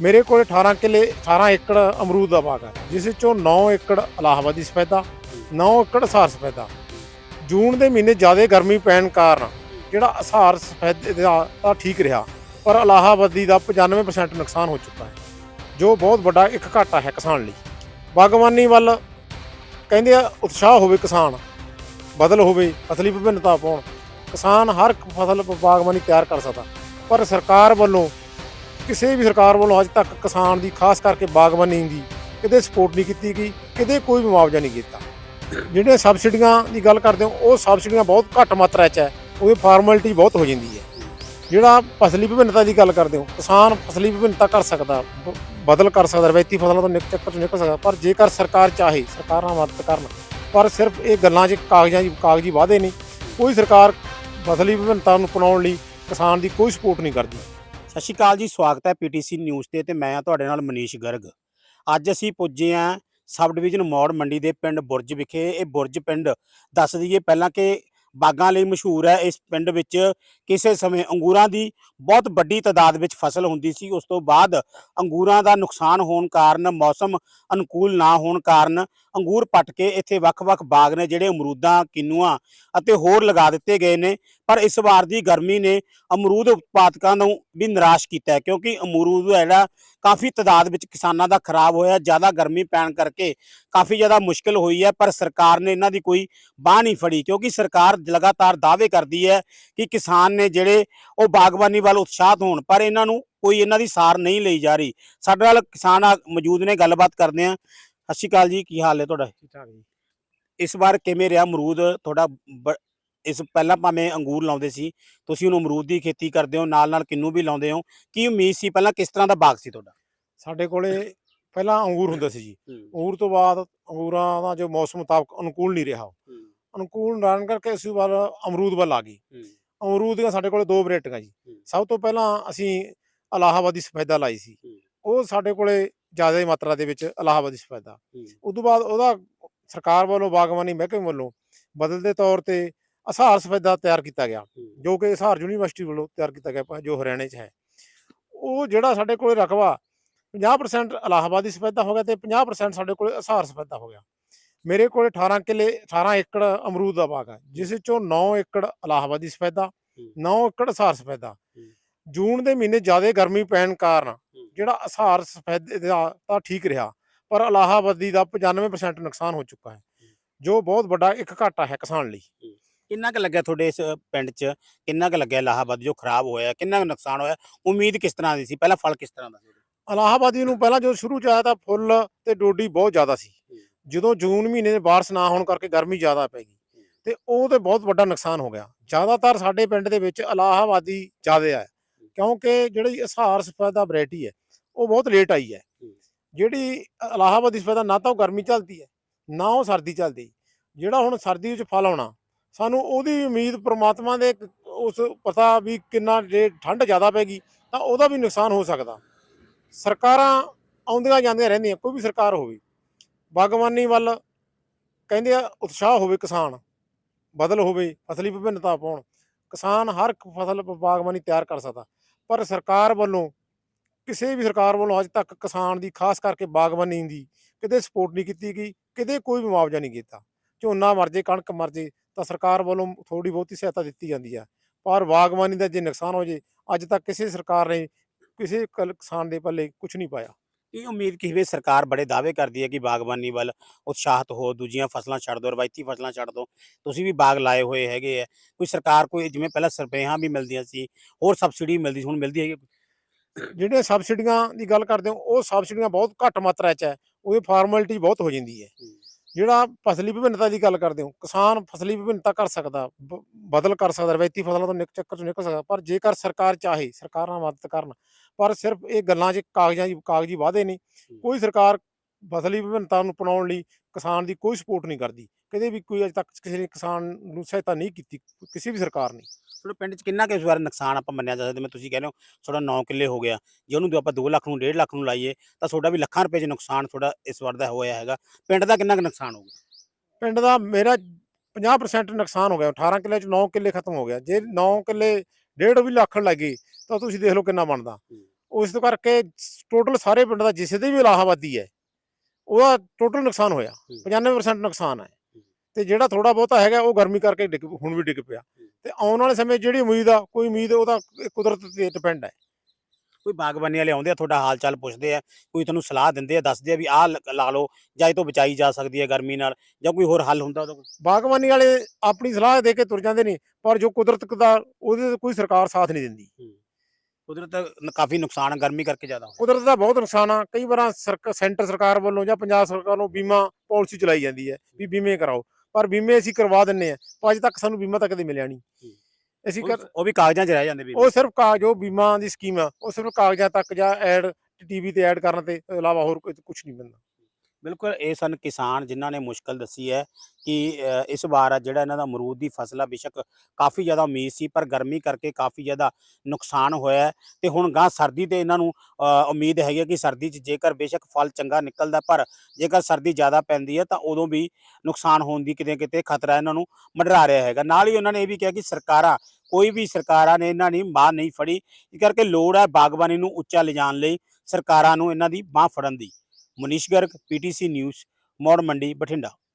ਮੇਰੇ ਕੋਲ 18 ਕਿੱਲੇ 18 ਏਕੜ ਅਮਰੂਦ ਦਾ ਬਾਗ ਹੈ, ਜਿਸ ਵਿੱਚੋਂ 9 ਏਕੜ ਇਲਾਹਾਬਾਦੀ ਸਫੈਦਾ 9 ਏਕੜ ਅਸਾਰ ਸਫੈਦਾ। ਜੂਨ ਦੇ ਮਹੀਨੇ ਜ਼ਿਆਦਾ ਗਰਮੀ ਪੈਣ ਕਾਰਨ ਜਿਹੜਾ ਅਸਾਰ ਸਫੈਦੇ ਦਾ ਤਾਂ ਠੀਕ ਰਿਹਾ, ਪਰ ਇਲਾਹਾਬਾਦੀ ਦਾ 95% ਨੁਕਸਾਨ ਹੋ ਚੁੱਕਾ ਹੈ, ਜੋ ਬਹੁਤ ਵੱਡਾ ਇੱਕ ਘਾਟਾ ਹੈ ਕਿਸਾਨ ਲਈ। ਬਾਗਬਾਨੀ ਵੱਲ ਕਹਿੰਦੇ ਆ, ਉਤਸ਼ਾਹ ਹੋਵੇ ਕਿਸਾਨ, ਬਦਲ ਹੋਵੇ, ਫਸਲੀ ਵਿਭਿੰਨਤਾ ਪਾਉਣ, ਕਿਸਾਨ ਹਰ ਇੱਕ ਫਸਲ ਬਾਗਬਾਨੀ ਤਿਆਰ ਕਰ ਸਕਦਾ। ਪਰ ਸਰਕਾਰ ਵੱਲੋਂ ਕਿਸੇ ਵੀ ਸਰਕਾਰ ਵੱਲੋਂ ਅੱਜ ਤੱਕ ਕਿਸਾਨ ਦੀ, ਖਾਸ ਕਰਕੇ ਬਾਗਬਾਨੀ ਦੀ ਕਿਤੇ ਸਪੋਰਟ ਨਹੀਂ ਕੀਤੀ ਗਈ, ਕਿਤੇ ਕੋਈ ਵੀ ਮੁਆਵਜ਼ਾ ਨਹੀਂ ਕੀਤਾ ਜਿਹੜੀਆਂ ਸਬਸਿਡੀਆਂ ਦੀ ਗੱਲ ਕਰਦੇ ਹੋ, ਉਹ ਸਬਸਿਡੀਆਂ ਬਹੁਤ ਘੱਟ ਮਾਤਰਾ 'ਚ ਹੈ, ਉਹਦੀ ਫਾਰਮੈਲਿਟੀ ਬਹੁਤ ਹੋ ਜਾਂਦੀ ਹੈ। ਜਿਹੜਾ ਫਸਲੀ ਵਿਭਿੰਨਤਾ ਦੀ ਗੱਲ ਕਰਦੇ ਹੋ, ਕਿਸਾਨ ਫਸਲੀ ਵਿਭਿੰਨਤਾ ਕਰ ਸਕਦਾ, ਬਦਲ ਕਰ ਸਕਦਾ, ਰਵਾਇਤੀ ਫਸਲਾਂ ਤੋਂ ਨਿਕ ਚੱਕਰ ਤੋਂ ਨਿਕਲ ਸਕਦਾ, ਪਰ ਜੇਕਰ ਸਰਕਾਰ ਚਾਹੇ, ਸਰਕਾਰਾਂ ਮਦਦ ਕਰਨ, ਪਰ ਸਿਰਫ ਇਹ ਗੱਲਾਂ 'ਚ ਕਾਗਜ਼ਾਂ 'ਚ ਕਾਗਜ਼ੀ ਵਾਅਦੇ ਨਹੀਂ, ਕੋਈ ਸਰਕਾਰ ਫਸਲੀ ਵਿਭਿੰਨਤਾ ਨੂੰ ਅਪਣਾਉਣ ਲਈ ਕਿਸਾਨ ਦੀ ਕੋਈ ਸਪੋਰਟ ਨਹੀਂ ਕਰਦੀ। ਸਤਿ ਸ਼੍ਰੀ ਅਕਾਲ ਜੀ, ਸਵਾਗਤ ਹੈ ਪੀਟੀਸੀ ਨਿਊਜ਼ ਤੇ ਤੇ ਮੈਂ ਹਾਂ ਤੁਹਾਡੇ ਨਾਲ ਮਨੀਸ਼ ਗਰਗ। ਅੱਜ ਅਸੀਂ ਪੁੱਜੇ ਹਾਂ ਸਬ ਡਿਵੀਜ਼ਨ ਮੌੜ ਮੰਡੀ ਦੇ ਪਿੰਡ ਬੁਰਜ ਵਿਖੇ। ਇਹ ਬੁਰਜ ਪਿੰਡ ਦੱਸ ਦਈਏ ਪਹਿਲਾਂ ਕਿ ਬਾਗਾਂ ਲਈ ਮਸ਼ਹੂਰ ਹੈ। ਇਸ ਪਿੰਡ ਵਿੱਚ ਕਿਸੇ ਸਮੇਂ ਅੰਗੂਰਾਂ ਦੀ ਬਹੁਤ ਵੱਡੀ ਤਾਦਾਦ ਵਿੱਚ ਫਸਲ ਹੁੰਦੀ ਸੀ। ਉਸ ਤੋਂ ਬਾਅਦ ਅੰਗੂਰਾਂ ਦਾ ਨੁਕਸਾਨ ਹੋਣ ਕਾਰਨ, ਮੌਸਮ ਅਨੁਕੂਲ ਨਾ ਹੋਣ ਕਾਰਨ ਅੰਗੂਰ ਪੱਟ ਕੇ ਇੱਥੇ ਵੱਖ-ਵੱਖ ਬਾਗ ਨੇ ਜਿਹੜੇ ਅਮਰੂਦਾਂ, ਕਿਨੂਆਂ ਅਤੇ ਹੋਰ ਲਗਾ ਦਿੱਤੇ ਗਏ ਨੇ, ਪਰ ਇਸ ਵਾਰ ਦੀ ਗਰਮੀ ਨੇ ਅਮਰੂਦ ਉਤਪਾਦਕਾਂ ਨੂੰ ਵੀ ਨਿਰਾਸ਼ ਕੀਤਾ ਹੈ, ਕਿਉਂਕਿ ਅਮਰੂਦ ਹੈ ਜਿਹੜਾ ਕਾਫੀ ਤਾਦਾਦ ਵਿੱਚ ਕਿਸਾਨਾਂ ਦਾ ਖਰਾਬ ਹੋਇਆ, ਜ਼ਿਆਦਾ ਗਰਮੀ ਪੈਣ ਕਰਕੇ ਕਾਫੀ ਜ਼ਿਆਦਾ ਮੁਸ਼ਕਲ ਹੋਈ ਹੈ, ਪਰ ਸਰਕਾਰ ਨੇ ਇਹਨਾਂ ਦੀ ਕੋਈ ਬਾਹ ਨਹੀਂ ਫੜੀ, ਕਿਉਂਕਿ ਸਰਕਾਰ ਲਗਾਤਾਰ ਦਾਅਵੇ ਕਰਦੀ ਹੈ ਕਿ ਕਿਸਾਨ ਨੇ ਜਿਹੜੇ ਉਹ ਬਾਗਬਾਨੀ ਵੱਲ ਉਤਸ਼ਾਹਤ ਹੋਣ, ਪਰ ਇਹਨਾਂ ਨੂੰ ਕੋਈ ਇਹਨਾਂ ਦੀ ਸਾਰ ਨਹੀਂ ਲਈ ਜਾ ਰਹੀ। ਸਾਡੇ ਨਾਲ ਕਿਸਾਨ ਆ- ਮੌਜੂਦ ਨੇ, ਗੱਲਬਾਤ ਕਰਦੇ ਆ ਸਤਿ ਸ਼੍ਰੀ ਅਕਾਲ ਜੀ ਕੀ ਹਾਲ ਹੈ ਤੁਹਾਡਾ? ਠੀਕ ਠਾਕ ਜੀ। ਇਸ ਵਾਰ ਕਿਵੇਂ ਰਿਹਾ ਅਮਰੂਦ? ਤੁਹਾਡਾ ਬ- ਇਸ ਪਹਿਲਾਂ ਭਾਵੇਂ ਅੰਗੂਰ ਲਾਉਂਦੇ ਸੀ ਤੁਸੀਂ ਹੁਣ ਅਮਰੂਦ ਦੀ ਖੇਤੀ ਕਰਦੇ ਹੋ ਨਾਲ ਨਾਲ ਕਿੰਨੂ ਵੀ ਲਾਉਂਦੇ ਹੋ ਕੀ ਉਮੀਦ ਸੀ ਪਹਿਲਾਂ ਕਿਸ ਤਰ੍ਹਾਂ ਦਾ ਬਾਗ ਸੀ ਤੁਹਾਡਾ? ਸਾਡੇ ਕੋਲੇ ਪਹਿਲਾਂ ਅੰਗੂਰ ਹੁੰਦਾ ਸੀ ਜੀ। ਅੰਗੂਰ ਤੋਂ ਬਾਅਦ ਅੰਗੂਰਾਂ ਦਾ ਜੋ ਮੌਸਮ ਮੁਤਾਬਕ ਅਨੁਕੂਲ ਨਹੀਂ ਰਿਹਾ ਅਨੁਕੂਲ ਰਹਿਣ ਕਰਕੇ ਅਸੀਂ ਵੱਲ ਅਮਰੂਦ ਵੱਲ ਆ ਗਏ ਅਮਰੂਦ ਦੀਆਂ ਸਾਡੇ ਕੋਲੇ ਦੋ ਵੈਰਾਈਟੀਆਂ ਜੀ। ਹੂੰ। ਸਭ ਤੋਂ ਪਹਿਲਾਂ ਅਸੀਂ ਇਲਾਹਾਬਾਦੀ ਸਫੈਦਾ ਲਾਈ ਸੀ। ਹੂੰ। ਉਹ ਸਾਡੇ ਕੋਲੇ ਜ਼ਿਆਦਾ ਮਾਤਰਾ ਦੇ ਵਿੱਚ ਇਲਾਹਾਬਾਦੀ ਸਫੈਦਾ ਉਸ ਤੋਂ ਬਾਅਦ ਉਹਦਾ ਸਰਕਾਰ ਵੱਲੋਂ ਬਾਗਬਾਨੀ ਮਹਿਕਮੇ ਵੱਲੋਂ ਬਦਲਦੇ ਤੌਰ ਤੇ ਅਸਾਰ ਸਫੈਦਾ ਤਿਆਰ ਕੀਤਾ ਗਿਆ ਜੋ ਕਿ ਅਸਾਰ ਯੂਨੀਵਰਸਿਟੀ ਵੱਲੋਂ ਤਿਆਰ ਕੀਤਾ ਗਿਆ ਜੋ ਹਰਿਆਣੇ 'ਚ ਹੈ। ਉਹ ਜਿਹੜਾ ਸਾਡੇ ਕੋਲੇ ਰਕਬਾ 50% ਇਲਾਹਾਬਾਦੀ ਸਫੈਦਾ ਹੋ ਗਿਆ ਤੇ 50% ਸਾਡੇ ਕੋਲੇ ਅਸਾਰ ਸਫੈਦਾ ਹੋ ਗਿਆ। ਮੇਰੇ ਕੋਲੇ 18 ਕਿੱਲੇ 18 ਏਕੜ ਅਮਰੂਦ ਦਾ ਬਾਗ ਹੈ ਜਿਸ ਵਿੱਚੋਂ 9 ਏਕੜ ਇਲਾਹਾਬਾਦੀ ਸਫੈਦਾ 9 ਏਕੜ ਅਸਾਰ ਸਫੈਦਾ। ਜੂਨ ਦੇ ਮਹੀਨੇ ਜ਼ਿਆਦਾ ਗਰਮੀ ਪੈਣ ਕਾਰਨ ਜਿਹੜਾ ਅਸਾਰ ਸਫੈਦੇ ਦਾ ਤਾਂ ਠੀਕ ਰਿਹਾ ਪਰ ਇਲਾਹਾਬਾਦੀ ਦਾ 95% ਨੁਕਸਾਨ ਹੋ ਚੁੱਕਾ ਹੈ ਜੋ ਬਹੁਤ ਵੱਡਾ ਇੱਕ ਘਾਟਾ ਹੈ ਕਿਸਾਨ ਲਈ। ਕਿੰਨਾ ਕੁ ਲੱਗਿਆ ਤੁਹਾਡੇ ਇਸ ਪਿੰਡ 'ਚ? ਕਿੰਨਾ ਕੁ ਲੱਗਿਆ ਇਲਾਹਾਬਾਦ ਜੋ ਖਰਾਬ ਹੋਇਆ? ਕਿੰਨਾ ਕੁ ਨੁਕਸਾਨ ਹੋਇਆ? ਉਮੀਦ ਕਿਸ ਤਰ੍ਹਾਂ ਦੀ ਸੀ? ਪਹਿਲਾਂ ਫਲ ਕਿਸ ਤਰ੍ਹਾਂ ਦਾ ਸੀ? ਇਲਾਹਾਬਾਦੀ ਨੂੰ ਪਹਿਲਾਂ ਜਦੋਂ ਸ਼ੁਰੂ ਚ ਆਇਆ ਤਾਂ ਫੁੱਲ ਤੇ ਡੋਡੀ ਬਹੁਤ ਜ਼ਿਆਦਾ ਸੀ। ਜਦੋਂ ਜੂਨ ਮਹੀਨੇ ਦੇ ਬਾਰਿਸ਼ ਨਾ ਹੋਣ ਕਰਕੇ ਗਰਮੀ ਜ਼ਿਆਦਾ ਪੈ ਗਈ ਤੇ ਉਹ ਤੇ ਬਹੁਤ ਵੱਡਾ ਨੁਕਸਾਨ ਹੋ ਗਿਆ। ਜ਼ਿਆਦਾਤਰ ਸਾਡੇ ਪਿੰਡ ਦੇ ਵਿੱਚ ਇਲਾਹਾਬਾਦੀ ਜ਼ਿਆਦਾ ਹੈ ਕਿਉਂਕਿ ਜਿਹੜੀ ਅਸਹਾਰ ਸਫੈਦਾ ਵੈਰਾਈਟੀ ਹੈ ਉਹ ਬਹੁਤ ਲੇਟ ਆਈ ਹੈ। ਜਿਹੜੀ ਇਲਾਹਾਬਾਦੀ ਸਫੈਦਾ ਨਾ ਤਾਂ ਉਹ ਗਰਮੀ ਚੱਲਦੀ ਹੈ ਨਾ ਉਹ ਸਰਦੀ ਚੱਲਦੀ। ਜਿਹੜਾ ਹੁਣ ਸਰਦੀ ਵਿੱਚ ਫਲ ਆਉਣਾ ਸਾਨੂੰ ਉਹਦੀ ਉਮੀਦ ਪ੍ਰਮਾਤਮਾ ਦੇ ਉਸ ਪਤਾ ਵੀ ਕਿੰਨਾ ਜੇ ਠੰਡ ਜ਼ਿਆਦਾ ਪੈਗੀ ਤਾਂ ਉਹਦਾ ਵੀ ਨੁਕਸਾਨ ਹੋ ਸਕਦਾ। ਸਰਕਾਰਾਂ ਆਉਂਦੀਆਂ ਜਾਂਦੀਆਂ ਰਹਿੰਦੀਆਂ ਕੋਈ ਵੀ ਸਰਕਾਰ ਹੋਵੇ ਬਾਗਬਾਨੀ ਵੱਲ ਕਹਿੰਦੇ ਆ ਉਤਸ਼ਾਹ ਹੋਵੇ ਕਿਸਾਨ ਬਦਲ ਹੋਵੇ ਫਸਲੀ ਵਿਭਿੰਨਤਾ ਪਾਉਣ ਕਿਸਾਨ ਹਰ ਇੱਕ ਫਸਲ ਬਾਗਬਾਨੀ ਤਿਆਰ ਕਰ ਸਕਦਾ। ਪਰ ਸਰਕਾਰ ਵੱਲੋਂ ਕਿਸੇ ਵੀ ਸਰਕਾਰ ਵੱਲੋਂ ਅੱਜ ਤੱਕ ਕਿਸਾਨ ਦੀ, ਖਾਸ ਕਰਕੇ ਬਾਗਬਾਨੀ ਦੀ ਕਿਤੇ ਸਪੋਰਟ ਨਹੀਂ ਕੀਤੀ ਗਈ, ਕਿਤੇ ਕੋਈ ਵੀ ਮੁਆਵਜ਼ਾ ਨਹੀਂ ਕੀਤਾ ਝੋਨਾ ਮਰਜੇ ਕਣਕ ਮਰਜੇ ਤਾਂ ਸਰਕਾਰ ਵੱਲੋਂ ਥੋੜੀ ਬਹੁਤੀ ਸਹਾਇਤਾ ਦਿੱਤੀ ਜਾਂਦੀ ਹੈ। ਪਰ ਬਾਗਬਾਨੀ ਦਾ ਜੇ ਨੁਕਸਾਨ ਹੋ ਜੇ, ਅੱਜ ਤੱਕ ਕਿਸੇ ਸਰਕਾਰ ਨੇ ਕਿਸੇ ਕਲ- ਕਿਸਾਨ ਦੇ ਪੱਲੇ ਕੁਝ ਨਹੀਂ ਪਾਇਆ। ਇਹ ਉਮੀਦ ਕਿਵੇਂ ਸਰਕਾਰ ਬੜੇ ਦਾਅਵੇ ਕਰਦੀ ਹੈ ਕਿ ਬਾਗਬਾਨੀ ਵੱਲ ਉਤਸ਼ਾਹਤ ਹੋ, ਦੂਜੀਆਂ ਫਸਲਾਂ ਛੱਡ ਦਿਓ ਰਵਾਇਤੀ ਫਸਲਾਂ ਛੱਡ ਦਿਓ ਤੁਸੀਂ ਵੀ ਬਾਗ ਲਾਏ ਹੋਏ ਹੈਗੇ ਆ ਕੋਈ ਸਰਕਾਰ ਕੋਈ ਜਿਵੇਂ ਪਹਿਲਾਂ ਸਰਪੇਹਾਂ ਵੀ ਮਿਲਦੀਆਂ ਸੀ, ਹੋਰ ਸਬਸਿਡੀ ਮਿਲਦੀ ਸੀ, ਹੁਣ ਮਿਲਦੀ ਹੈਗੀ ਜਿਹੜੀਆਂ ਸਬਸਿਡੀਆਂ ਦੀ ਗੱਲ ਕਰਦੇ ਹੋ ਉਹ ਸਬਸਿਡੀਆਂ ਬਹੁਤ ਘੱਟ ਮਾਤਰਾ 'ਚ ਹੈ ਉਹਦੀ ਫਾਰਮੈਲਿਟੀ ਬਹੁਤ ਹੋ ਜਾਂਦੀ ਹੈ। ਜਿਹੜਾ ਫਸਲੀ ਵਿਭਿੰਨਤਾ ਦੀ ਗੱਲ ਕਰਦੇ ਹੋ ਕਿਸਾਨ ਫਸਲੀ ਵਿਭਿੰਨਤਾ ਕਰ ਸਕਦਾ ਬਦਲ ਕਰ ਸਕਦਾ ਰਵਾਇਤੀ ਫਸਲਾਂ ਤੋਂ ਨਿਕ ਚੱਕਰ ਤੋਂ ਨਿਕਲ ਸਕਦਾ ਪਰ ਜੇਕਰ ਸਰਕਾਰ ਚਾਹੇ ਸਰਕਾਰਾਂ ਮਦਦ ਕਰਨ ਪਰ ਸਿਰਫ ਇਹ ਗੱਲਾਂ 'ਚ ਕਾਗਜ਼ਾਂ 'ਚ ਕਾਗਜ਼ੀ ਵਾਅਦੇ ਨਹੀਂ ਕੋਈ ਸਰਕਾਰ ਫਸਲੀ ਵਿਭਿੰਨਤਾ ਨੂੰ ਅਪਣਾਉਣ ਲਈ ਕਿਸਾਨ ਦੀ ਕੋਈ ਸਪੋਰਟ ਨਹੀਂ ਕਰਦੀ। ਕਦੇ ਵੀ ਕੋਈ ਅਜੇ ਤੱਕ ਕਿਸੇ ਨੇ ਕਿਸਾਨ ਨੂੰ ਸਹਾਇਤਾ ਨਹੀਂ ਕੀਤੀ ਕਿਸੇ ਵੀ ਸਰਕਾਰ ਨੇ। ਤੁਹਾਡੇ ਪਿੰਡ 'ਚ ਕਿੰਨਾ ਕੁ ਇਸ ਵਾਰ ਨੁਕਸਾਨ ਆਪਾਂ ਮੰਨਿਆ ਜਾ ਸਕਦਾ? ਜਿਵੇਂ ਤੁਸੀਂ ਕਹਿੰਦੇ ਹੋ ਤੁਹਾਡਾ 9 ਕਿੱਲੇ ਹੋ ਗਿਆ। ਜੇ ਉਹਨੂੰ ਆਪਾਂ 2 ਲੱਖ ਨੂੰ 1.5 ਲੱਖ ਨੂੰ ਲਾਈਏ ਤਾਂ ਤੁਹਾਡਾ ਵੀ ਲੱਖਾਂ ਰੁਪਏ 'ਚ ਨੁਕਸਾਨ ਤੁਹਾਡਾ ਇਸ ਵਾਰ ਦਾ ਹੋਇਆ ਹੈਗਾ। ਪਿੰਡ ਦਾ ਕਿੰਨਾ ਕੁ ਨੁਕਸਾਨ ਹੋ ਗਿਆ? ਪਿੰਡ ਦਾ ਮੇਰਾ 50% ਨੁਕਸਾਨ ਹੋ ਗਿਆ। 18 ਕਿੱਲੇ ਚ 9 ਕਿੱਲੇ ਖਤਮ ਹੋ ਗਿਆ। ਜੇ 9 ਕਿੱਲੇ ਡੇਢ ਵੀ ਲੱਖ ਲੱਗੇ ਤਾਂ ਤੁਸੀਂ ਦੇਖ ਲਓ ਕਿੰਨਾ ਬਣਦਾ। ਉਸ ਕਰਕੇ ਟੋਟਲ ਸਾਰੇ ਪਿੰਡ ਦਾ ਜਿਸੇ ਦੇ ਵੀ ਇਲਾਹਾਬਾਦੀ ਹੈ ਉਹਦਾ ਟੋਟਲ ਨੁਕਸਾਨ ਹੋਇਆ। 95% ਨੁਕਸਾਨ ਹੈ। ਤੇ ਜਿਹੜਾ ਥੋੜਾ ਬਹੁਤਾ ਹੈਗਾ ਉਹ ਗਰਮੀ ਕਰਕੇ ਡਿੱਗ ਹੁਣ ਵੀ ਡਿੱਗ ਪਿਆ। ਤੇ ਆਉਣ ਵਾਲੇ ਸਮੇਂ ਜਿਹੜੀ ਉਮੀਦ ਆ ਕੋਈ ਉਮੀਦ ਉਹਦਾ ਕੁਦਰਤ ਤੇ ਡਿਪੈਂਡ ਹੈ। ਕੋਈ ਬਾਗਬਾਨੀ ਵਾਲੇ ਆਉਂਦੇ ਆ ਤੁਹਾਡਾ ਹਾਲ ਚਾਲ ਪੁੱਛਦੇ ਆ ਕੋਈ ਤੁਹਾਨੂੰ ਸਲਾਹ ਦਿੰਦੇ ਆ ਦੱਸਦੇ ਆ ਵੀ ਆਹ ਲ- ਲਓ ਜਾਂ ਇਹ ਤੋਂ ਬਚਾਈ ਜਾ ਸਕਦੀ ਹੈ ਗਰਮੀ ਨਾਲ ਜਾਂ ਕੋਈ ਹੋਰ ਹੱਲ ਹੁੰਦਾ ਉਹਦਾ ਕੋਈ? ਬਾਗਬਾਨੀ ਵਾਲੇ ਆਪਣੀ ਸਲਾਹ ਦੇ ਕੇ ਤੁਰ ਜਾਂਦੇ ਨੇ ਪਰ ਜੋ ਕੁਦਰਤ ਦਾ ਉਹਦੇ ਤੇ ਕੋਈ ਸਰਕਾਰ ਸਾਥ ਨਹੀਂ ਦਿੰਦੀ। ਕੁਦਰਤ ਨ- ਕਾਫੀ ਨੁਕਸਾਨ ਆ ਗਰਮੀ ਕਰਕੇ ਜ਼ਿਆਦਾ ਹੋਇਆ। ਕੁਦਰਤ ਦਾ ਬਹੁਤ ਨੁਕਸਾਨ ਆ। ਕਈ ਵਾਰ ਸਰਕ ਸੈਂਟਰ ਸਰਕਾਰ ਵੱਲੋਂ ਜਾਂ ਪੰਜਾਬ ਸਰਕਾਰ ਵੱਲੋਂ ਬੀਮਾ ਪਾਲਿਸੀ ਚਲਾਈ ਜਾਂਦੀ ਹੈ ਵੀ ਬੀਮੇ ਕਰਾਓ। ਪਰ ਬੀਮੇ ਅਸੀਂ ਕਰਵਾ ਦਿੰਨੇ ਆ ਪਰ ਅਜੇ ਤੱਕ ਸਾਨੂੰ ਬੀਮਾ ਤਾਂ ਕਦੇ ਮਿਲਿਆ ਨਹੀਂ। ਅਸੀਂ ਕਰ ਉਹ- ਉਹ ਵੀ ਕਾਗਜ਼ਾਂ 'ਚ ਰਹਿ ਜਾਂਦੇ ਵੀ ਉਹ ਸਿਰਫ ਕਾਗਜ਼ ਜੋ ਬੀਮਾ ਦੀ ਸਕੀਮ ਆ। ਉਹ ਸਿਰਫ ਕਾਗਜ਼ਾਂ ਤੱਕ ਜਾਂ ਐਡ ਟੀਵੀ ਤੇ ਐਡ ਕਰਨ ਤੇ ਇਲਾਵਾ ਹੋਰ ਕੁਝ ਨਹੀਂ ਮਿਲਦਾ ਬਿਲਕੁਲ, ਇਹ ਸਨ ਕਿਸਾਨ ਜਿਨ੍ਹਾਂ ਨੇ ਮੁਸ਼ਕਲ ਦੱਸੀ ਹੈ ਕਿ ਇਸ ਵਾਰ ਜਿਹੜਾ ਇਹਨਾਂ ਦਾ ਅਮਰੂਦ ਦੀ ਫਸਲ ਆ, ਬੇਸ਼ੱਕ ਕਾਫੀ ਜ਼ਿਆਦਾ ਉਮੀਦ ਸੀ, ਪਰ ਗਰਮੀ ਕਰਕੇ ਕਾਫੀ ਜ਼ਿਆਦਾ ਨੁਕਸਾਨ ਹੋਇਆ ਹੈ। ਤੇ ਹੁਣ ਗਾਂ ਸਰਦੀ ਤੇ ਇਹਨਾਂ ਨੂੰ ਉਮੀਦ ਹੈਗੀ ਹੈ ਕਿ ਸਰਦੀ 'ਚ ਜੇਕਰ ਬੇਸ਼ੱਕ ਫਲ ਚੰਗਾ ਨਿਕਲਦਾ, ਪਰ ਜੇਕਰ ਸਰਦੀ ਜ਼ਿਆਦਾ ਪੈਂਦੀ ਹੈ, ਤਾਂ ਉਦੋਂ ਵੀ ਨੁਕਸਾਨ ਹੋਣ ਦੀ ਕਿਤੇ ਕਿਤੇ ਖਤਰਾ ਇਹਨਾਂ ਨੂੰ ਮੰਡਰਾ ਰਿਹਾ ਹੈਗਾ। ਨਾਲ ਹੀ ਉਹਨਾਂ ਨੇ ਇਹ ਵੀ ਕਿਹਾ ਕਿ ਸਰਕਾਰਾਂ, ਕੋਈ ਵੀ ਸਰਕਾਰਾਂ ਨੇ ਇਹਨਾਂ ਦੀ ਬਾਹ ਨਹੀਂ ਫੜੀ, ਇਸ ਕਰਕੇ ਲੋੜ ਹੈ ਬਾਗਬਾਨੀ ਨੂੰ ਉੱਚਾ ਲਿਜਾਣ ਲਈ ਸਰਕਾਰਾਂ ਨੂੰ ਇਹਨਾਂ ਦੀ ਬਾਹ ਫੜਨ ਦੀ। Manish Garg PTC news Maur Mandi Bathinda.